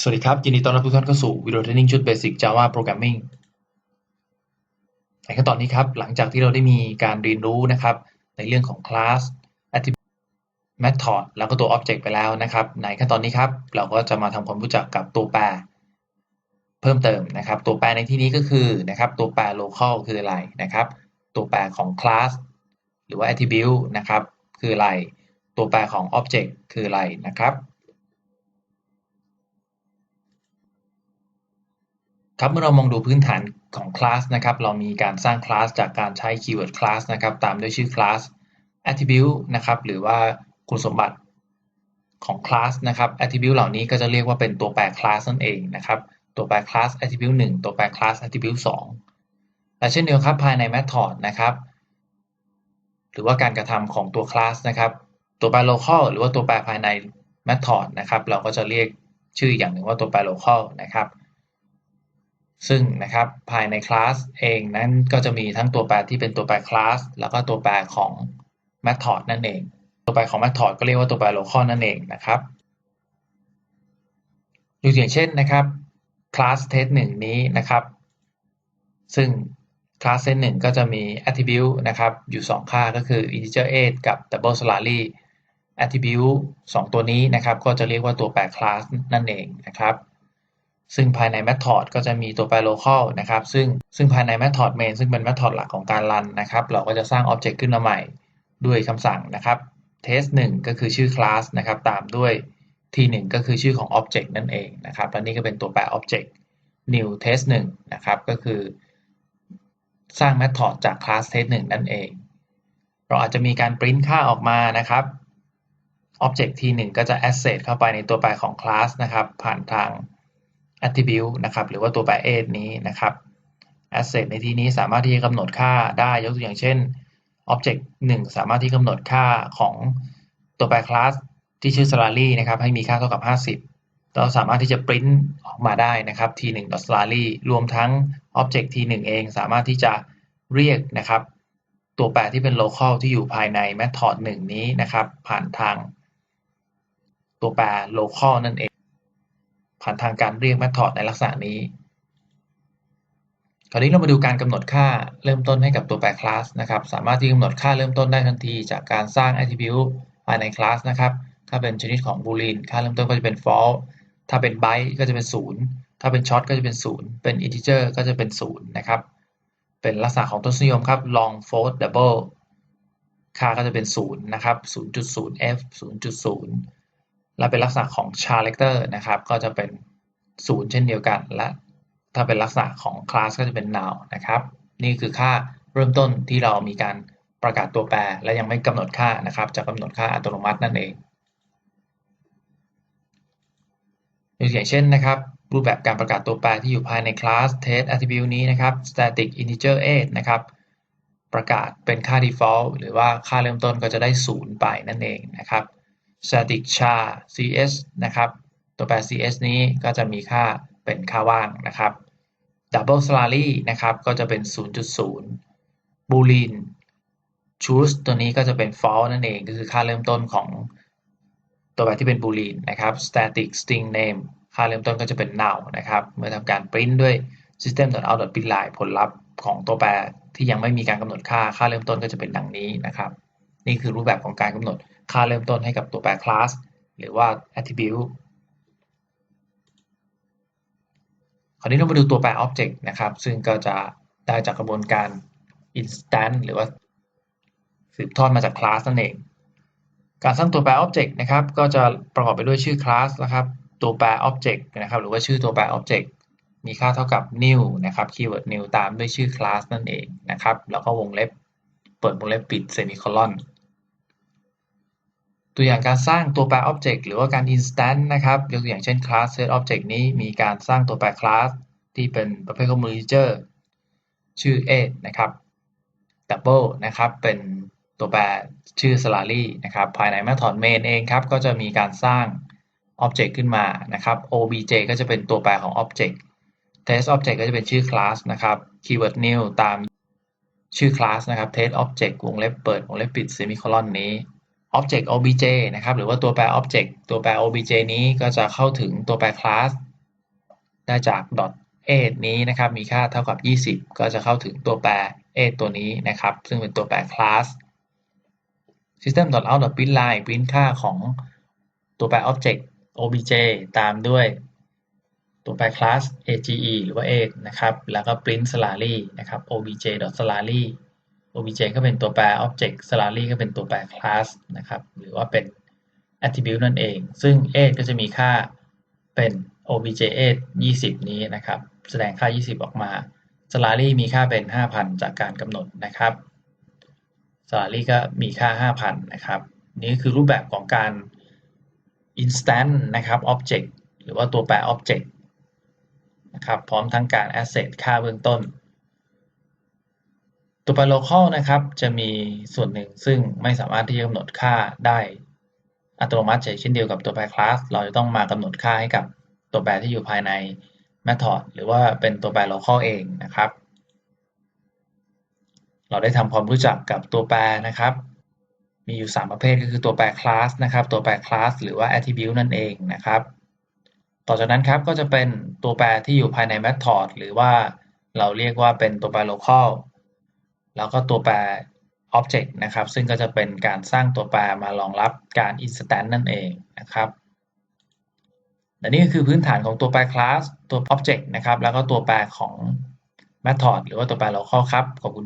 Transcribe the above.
สวัสดีครับ ยินดีต้อนรับทุกท่านเข้าสู่วิดีโอเทรนนิ่งชุด Basic Java Programming ในขั้นตอนนี้ครับ หลังจากที่เราได้มีการเรียนรู้นะครับ ในเรื่องของ class attribute method แล้วก็ตัว object ไปแล้วนะครับ ในขั้นตอนนี้ครับ เราก็จะมาทำความรู้จักกับตัวแปร เพิ่มเติมนะครับ ตัวแปรในที่นี้ก็คือนะครับ ตัวแปร local คืออะไรนะครับ ตัวแปรของ class หรือว่า attribute นะครับ คืออะไร ตัวแปรของ object คืออะไรนะครับ ครับเมื่อเรามองดูพื้นฐานของคลาสนะครับเรามีการสร้างคลาสจากการใช้คีย์เวิร์ดคลาสนะครับตามด้วยชื่อคลาส attribute นะครับหรือว่าคุณสมบัติของคลาสนะครับ attribute เหล่านี้ก็จะเรียกว่าเป็นตัวแปรคลาสนั่นเองนะครับตัวแปรคลาส attribute 1 ตัวแปรคลาส attribute 2และเช่นเดียวกันครับภายใน method นะครับหรือว่าการกระทำของตัวคลาสนะครับตัวแปร local หรือว่าตัวแปรภายใน method นะครับเราก็จะเรียกชื่ออย่างหนึ่งว่าตัวแปร local นะครับ ซึ่งนะครับภายในคลาสเองนั้นก็จะมีทั้งตัวแปรที่เป็นตัวแปรคลาสแล้วก็ตัวแปรของ method นั่นเอง ตัวแปรของ method ก็เรียกว่าตัวแปร local นั่นเองนะครับยกตัวอย่างเช่นนะครับ class test 1นี้นะครับ ซึ่ง class test 1ก็จะมี attribute นะครับอยู่ 2 ค่าก็คือ integer age กับ double salary attribute 2 ตัวนี้นะครับ ก็จะเรียกว่าตัวแปร class นั่นเองนะครับ ซึ่งภายใน method ก็จะมีตัวแปร local นะครับ ซึ่งซึ่งภายใน method main ซึ่งเป็น method หลักของการรันนะครับ เราก็จะสร้าง object ขึ้นมาใหม่ด้วยคำสั่งนะครับ test 1ก็คือชื่อ class นะครับ ตามด้วย t 1ก็คือชื่อของ object นั่นเองนะครับ และนี่ก็เป็นตัวแปร object new test 1นะครับ ก็คือสร้าง method จาก class test 1นั่นเอง เราอาจจะมีการ print ค่าออกมานะครับ object t 1ก็จะ access เข้าไปในตัวแปรของ class นะครับ ผ่านทาง attribute นะครับหรือว่าตัวแปร age นี้นะครับ asset ในที่นี้สามารถที่จะกำหนดค่าได้ยกตัวอย่างเช่น object 1 สามารถที่กำหนดค่าของตัวแปร class ที่ชื่อ salary นะครับให้มีค่าเท่ากับ 50 เราสามารถที่จะ print ออกมาได้นะครับ t1 salary รวมทั้ง object t1 เองสามารถที่จะเรียกนะครับ ตัวแปรที่เป็น local ที่อยู่ภายใน method 1 นี้นะครับ ผ่านทางตัวแปร local นั่นเอง ผ่านทางการเรียก method ในลักษณะนี้คราวนี้เรามาดูการกำหนดค่าเริ่มต้นให้กับตัวแปร class นะครับ สามารถที่กำหนดค่าเริ่มต้นได้ทันที จากการสร้าง attribute ภายใน class นะครับ ถ้าเป็นชนิดของ boolean ค่าเริ่มต้นก็จะเป็น false ถ้าเป็น byte ก็จะเป็น 0 ถ้าเป็น short ก็จะเป็น 0 เป็น integer ก็จะเป็น 0 นะครับ เป็นลักษณะของทศนิยมครับ long float double ค่าก็จะเป็น 0 นะครับ 0.0f 0.0 และเป็นลักษณะของ character นะครับ ก็จะเป็น0เช่นเดียวกัน และถ้าเป็นลักษณะของ class ก็จะเป็น null นะครับ นี่คือค่าเริ่มต้นที่เรามีการประกาศตัวแปร และยังไม่กำหนดค่านะครับ จะกำหนดค่าอัตโนมัตินั่นเองอย่างเช่นนะครับรูปแบบการประกาศตัวแปรที่อยู่ภายใน class test attribute นี้นะครับ static integer age นะครับ ประกาศเป็นค่า default หรือว่าค่าเริ่มต้นก็จะได้ 0 ไปนั่นเองนะครับ static char cs นะครับ ตัวแปร cs นี้ก็จะมีค่าเป็นค่าว่างนะครับ double salary นะครับ ก็จะเป็น 0.0 boolean choose ตัวนี้ก็จะเป็น false นั่นเองก็คือค่าเริ่มต้นของตัวแปรที่เป็น boolean นะครับ static string name ค่าเริ่มต้นก็จะเป็น null นะครับ เมื่อทำการ print ด้วย system.out.println ผลลัพธ์ของตัวแปรที่ยังไม่มีการกำหนดค่า ค่าเริ่มต้นก็จะเป็นดังนี้นะครับ นี่คือรูปแบบของการกำหนด ค่าเริ่มต้นให้กับตัวแปร class หรือว่า attribute คราวนี้เรามาดูตัวแปร object นะครับ ซึ่งก็จะได้จากกระบวนการ instance หรือว่าสืบทอดมาจาก class นั่นเอง การสร้างตัวแปร object นะครับ ก็จะประกอบไปด้วยชื่อ class นะครับ ตัวแปร object นะครับ หรือว่าชื่อตัวแปร object มีค่าเท่ากับ new นะครับ keyword new ตามด้วยชื่อ class นั่นเองนะครับ แล้วก็วงเล็บ เปิดวงเล็บปิด semicolon ตัวอย่างการสร้างตัวแปร object หรือว่าการ instance นะครับยกตัวอย่างเช่น class set object นี้มีการสร้างตัวแปร class ที่เป็นประเภทของ integer ชื่อ age นะครับ double นะครับ เป็นตัวแปรชื่อ salary นะครับ ภายใน method main เองครับ ก็จะมีการสร้าง object ขึ้นมานะครับ obj ก็จะเป็นตัวแปรของ object test object ก็จะเป็นชื่อ class นะครับ keyword new ตามชื่อ class นะครับ test object วงเล็บเปิดวงเล็บปิด semicolon นี้ object obj นะครับ หรือว่าตัวแปร object ตัวแปร obj นี้ก็จะเข้าถึงตัวแปร class ได้จาก .8 นี้นะครับ มีค่าเท่ากับ 20 ก็จะเข้าถึงตัวแปร8ตัวนี้นะครับ ซึ่งเป็นตัวแปร class system dot out dot print line print ค่าของตัวแปร object obj ตามด้วยตัวแปร class age หรือว่า a นะครับ แล้วก็ print salary นะครับ obj dot salary obj ก็เป็นตัวแปร object salary ก็เป็นตัวแปร class นะครับ หรือว่าเป็น attribute นั่นเอง ซึ่ง age ก็จะมีค่าเป็น obj age 20 นี้นะครับ แสดงค่า 20 ออกมา salary มีค่าเป็น 5,000 จากการกำหนดนะครับ salary ก็มีค่า 5,000 นะครับ นี่คือรูปแบบของการ instant นะครับ object หรือว่าตัวแปร object นะครับ พร้อมทั้งการ asset ค่าเบื้องต้น ตัวแปร local นะครับ จะมีส่วนหนึ่งซึ่งไม่สามารถที่จะกำหนดค่าได้อัตโนมัติเช่นเดียวกับตัวแปร class เราจะต้องมากำหนดค่าให้กับตัวแปรที่อยู่ภายใน method หรือว่าเป็นตัวแปร local เองนะครับ เราได้ทำความรู้จักกับตัวแปรนะครับ มีอยู่ 3 ประเภทก็คือตัวแปร class นะครับ ตัวแปร class หรือว่า attribute นั่นเองนะครับ ต่อจากนั้นครับก็จะเป็นตัวแปรที่อยู่ภายใน method หรือว่าเราเรียกว่าเป็นตัวแปร local แล้วก็ตัวแปร object นะครับ ซึ่งก็จะเป็นการสร้างตัวแปรมารองรับการ instance นั่นเองนะครับและนี่ก็คือพื้นฐานของตัวแปร class ตัว object นะครับ แล้วก็ตัวแปรของ method หรือว่าตัวแปร local ครับ ขอบคุณ